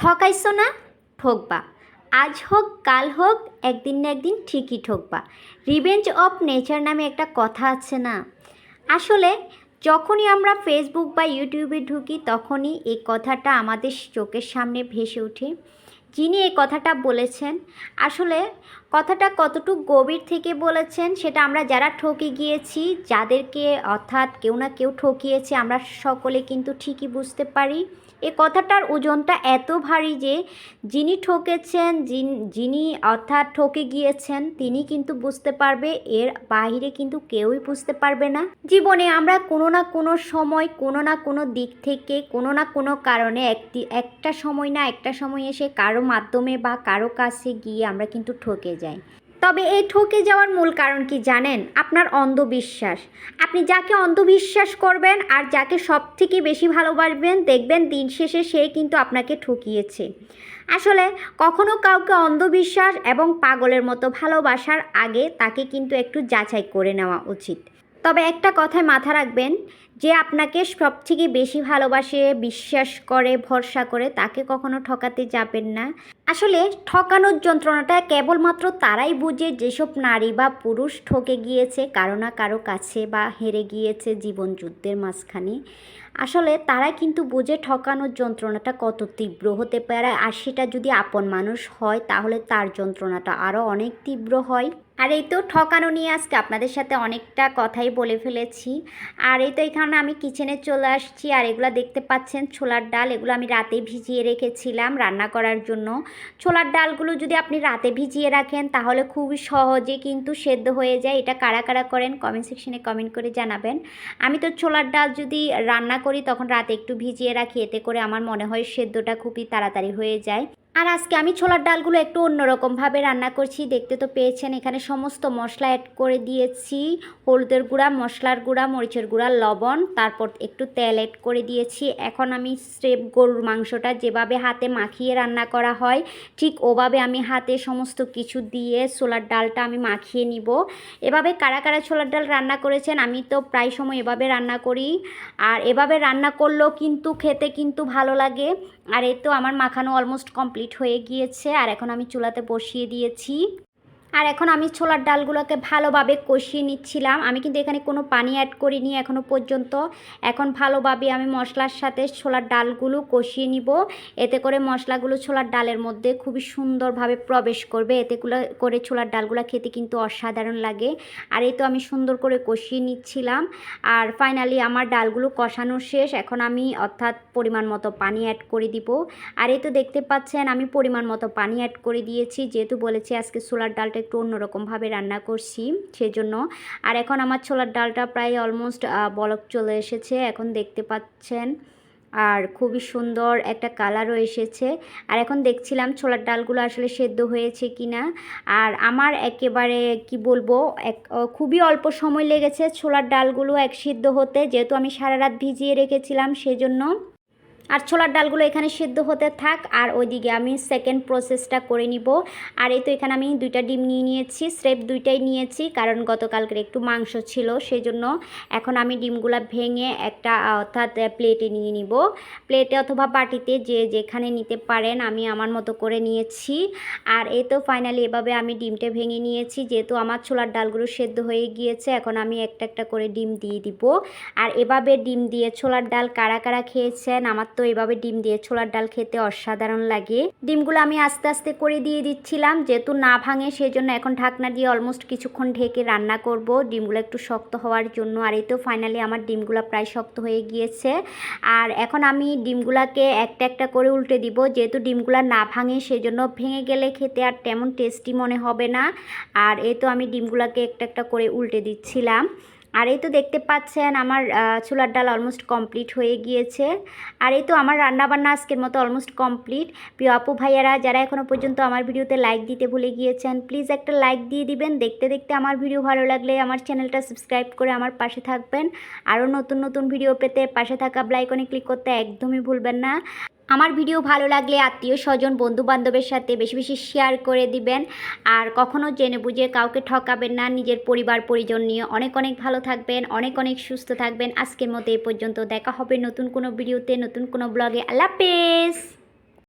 ঠকাইছো না ঠকবা। আজ হোক, কাল হোক, একদিন না একদিন ঠিকই ঠকবা। রিভেঞ্জ অফ নেচার নামে একটা কথা আছে না? আসলে, যখনই আমরা ফেসবুক বা ইউটিউবে ঢুকি, তখনই এই কথাটা আমাদের চোখের সামনে ভেসে ওঠে। যিনি এই কথাটা বলেছেন, আসলে কথাটা কতটুকু গভীর থেকে বলেছেন সেটা আমরা যারা ঠকে গিয়েছি, যাদেরকে অর্থাৎ কেউ না কেউ ঠকিয়েছে, আমরা সকলে কিন্তু ঠিকই বুঝতে পারি। এ কথাটার ওজনটা এত ভারী যে যিনি ঠকেছেন, যিন- অর্থাৎ ঠকে গিয়েছেন, তিনি কিন্তু বুঝতে পারবে, এর বাইরে কিন্তু কেউই বুঝতে পারবে না। জীবনে আমরা কোনো না কোনো সময়, কোনো না কোনো দিক থেকে, কোনো না কোনো কারণে একটি, একটা সময় না, একটা সময় এসে কারও মাধ্যমে বা কারও কাছে গিয়ে আমরা কিন্তু ঠকে যাই। তবে এই ঠকে যাওয়ার মূল কারণ কি জানেন? আপনার অন্ধবিশ্বাস। আপনি যাকে অন্ধবিশ্বাস করবেন আর যাকে সব থেকে বেশি ভালোবাসবেন, দেখবেন দিন শেষে সে কিন্তু আপনাকে ঠকিয়েছে। আসলে কখনো কাউকে অন্ধবিশ্বাস এবং পাগলের মতো ভালোবাসার আগে তাকে কিন্তু একটু যাচাই করে নেওয়া উচিত। তবে একটা কথায় মাথা রাখবেন যে আপনাকে সব থেকে বেশি ভালোবাসে, বিশ্বাস করে, ভরসা করে, তাকে কখনো ঠকাতে যাবেন না। আসলে ঠকানোর যন্ত্রণাটা কেবলমাত্র তারাই বুঝে যেসব নারী বা পুরুষ ঠকে গিয়েছে কারও না কারও কাছে বা হেরে গিয়েছে জীবন যুদ্ধের মাঝখানে। আসলে তারা কিন্তু বুঝে ঠকানোর যন্ত্রণাটা কত তীব্র হতে পারে আর সেটা যদি আপন মানুষ হয়, তাহলে তার যন্ত্রণাটা আরও অনেক তীব্র হয়। আর এই তো ঠকানো নিয়ে আজকে আপনাদের সাথে অনেকটা কথাই বলে ফেলেছি। আর এই তো এখানে আমি কিচেনে চলে আসছি আর এগুলো দেখতে পাচ্ছেন ছোলার ডাল, এগুলো আমি রাতে ভিজিয়ে রেখেছিলাম রান্না করার জন্য। ছোলার ডালগুলো যদি আপনি রাতে ভিজিয়ে রাখেন তাহলে খুবই সহজে কিন্তু সেদ্ধ হয়ে যায়। এটা কারা কারা করেন কমেন্ট সেকশনে কমেন্ট করে জানাবেন। আমি তো ছোলার ডাল যদি রান্না করি তখন রাতে একটু ভিজিয়ে রাখি, এতে করে আমার মনে হয় সেদ্ধটা খুবই তাড়াতাড়ি হয়ে যায়। আর আজকে আমি ছোলার ডালগুলো একটু অন্যরকমভাবে রান্না করছি। দেখতে তো পেয়েছেন, এখানে সমস্ত মশলা অ্যাড করে দিয়েছি। হলুদের গুঁড়া, মশলার গুঁড়া, মরিচের গুঁড়া, লবণ, তারপর একটু তেল অ্যাড করে দিয়েছি। এখন আমি স্রেপ গরুর মাংসটা যেভাবে হাতে মাখিয়ে রান্না করা হয়, ঠিক ওভাবে আমি হাতে সমস্ত কিছু দিয়ে ছোলার ডালটা আমি মাখিয়ে নিব। এভাবে কারা কারা ছোলার ডাল রান্না করেছেন, আমি তো প্রায় সময় এভাবে রান্না করি। আর এভাবে রান্না করলেও কিন্তু খেতে কিন্তু ভালো লাগে। আর এই তো আমার মাখানো অলমোস্ট কমপ্লিট হয়ে গিয়েছে, আর এখন আমি চুলাতে বসিয়ে দিয়েছি। আর এখন আমি ছোলার ডালগুলোকে ভালোভাবে কষিয়ে নিচ্ছিলাম। আমি কিন্তু এখানে কোনো পানি অ্যাড করিনি এখনও পর্যন্ত। এখন ভালোভাবে আমি মশলার সাথে ছোলার ডালগুলো কষিয়ে নিব। এতে করে মশলাগুলো ছোলার ডালের মধ্যে খুবই সুন্দরভাবে প্রবেশ করবে। এতেগুলো করে ছোলার ডালগুলো খেতে কিন্তু অসাধারণ লাগে। আর এই তো আমি সুন্দর করে কষিয়ে নিচ্ছিলাম। আর ফাইনালি আমার ডালগুলো কষানো শেষ। এখন আমি অর্থাৎ পরিমাণ মতো পানি অ্যাড করে দিব। আর এই তো দেখতে পাচ্ছেন আমি পরিমাণ মতো পানি অ্যাড করে দিয়েছি। যেহেতু বলেছি আজকে ছোলার ডালটা একটু অন্যরকমভাবে রান্না করছি, সেজন্য। আর এখন আমার ছোলার ডালটা প্রায় অলমোস্ট বলক চলে এসেছে, এখন দেখতে পাচ্ছেন। আর খুবই সুন্দর একটা কালারও এসেছে। আর এখন দেখছিলাম ছোলার ডালগুলো আসলে সেদ্ধ হয়েছে কি না আর আমার একেবারে, কি বলব, এক খুবই অল্প সময় লেগেছে ছোলার ডালগুলো এক সিদ্ধ হতে, যেহেতু আমি সারা রাত ভিজিয়ে রেখেছিলাম, সেজন্য আর ছোলার ডালগুলো এখানে সিদ্ধ হতে থাক, আর ওইদিকে আমি সেকেন্ড প্রসেসটা করে নিব। আর এই তো এখানে আমি দুইটা ডিম নিয়ে নিয়েছি স্রেপ দুইটাই নিয়েছি, কারণ গতকালকের একটু মাংস ছিল, সেজন্য এখন আমি ডিমগুলো ভেঙে একটা অর্থাৎ প্লেটে নিয়ে নিব। প্লেটে অথবা বাটিতে যে যেখানে নিতে পারেন, আমি আমার মতো করে নিয়েছি। আর এই তো ফাইনালি এভাবে আমি ডিমটা ভেঙে নিয়েছি, যেহেতু আমার ছোলার ডালগুলো সেদ্ধ হয়ে গিয়েছে, এখন আমি একটা একটা করে ডিম দিয়ে দিব। আর এভাবে ডিম দিয়ে ছোলার ডাল কারা কারা খেয়েছেন, আমার এভাবে ডিম দিয়ে ছোলার ডাল খেতে অসাধারণ লাগে। ডিমগুলো আমি আস্তে আস্তে করে দিয়ে দিচ্ছিলাম, যেহেতু না ভাঙে সেই জন্য এখন ঢাকনা দিয়ে অলমোস্ট কিছুক্ষণ ঢেকে রান্না করব। ডিমগুলো একটু শক্ত হওয়ার জন্য, আর এই তো ফাইনালি আমার ডিমগুলো প্রায় শক্ত হয়ে গিয়েছে। আর এখন আমি ডিমগুলাকে একটা একটা করে উল্টে দিব, যেহেতু ডিমগুলা না ভাঙে সেজন্য ভেঙে গেলে খেতে আর তেমন টেস্টি মনে হবে না। আর এই তো আমি ডিমগুলাকে একটা একটা করে উল্টে দিচ্ছিলাম। আর এই তো দেখতে পাচ্ছেন আমার ছোলার ডাল অলমোস্ট কমপ্লিট হয়ে গিয়েছে। আর এই তো আমার রান্নাবান্না আজকের মতো অলমোস্ট কমপ্লিট প্রিয় আপু ভাইয়ারা, যারা এখনও পর্যন্ত আমার ভিডিওতে লাইক দিতে ভুলে গিয়েছেন প্লিজ একটা লাইক দিয়ে দিবেন। দেখতে দেখতে আমার ভিডিও ভালো লাগলে আমার চ্যানেলটা সাবস্ক্রাইব করে আমার পাশে থাকবেন। আরও নতুন নতুন ভিডিও পেতে পাশে থাকা ব্লাইকনে ক্লিক করতে একদমই ভুলবেন না। আমার ভিডিও ভালো লাগলে আত্মীয় স্বজন, বন্ধুবান্ধবের সাথে বেশি বেশি শেয়ার করে দিবেন। আর কখনও জেনে বুঝে কাউকে ঠকাবেন না। নিজের পরিবার, পরিজন নিয়ে অনেক অনেক ভালো থাকবেন, অনেক অনেক সুস্থ থাকবেন। আজকের মতো এ পর্যন্ত। দেখা হবে নতুন কোনো ভিডিওতে নতুন কোনো ব্লগে আল্লাহ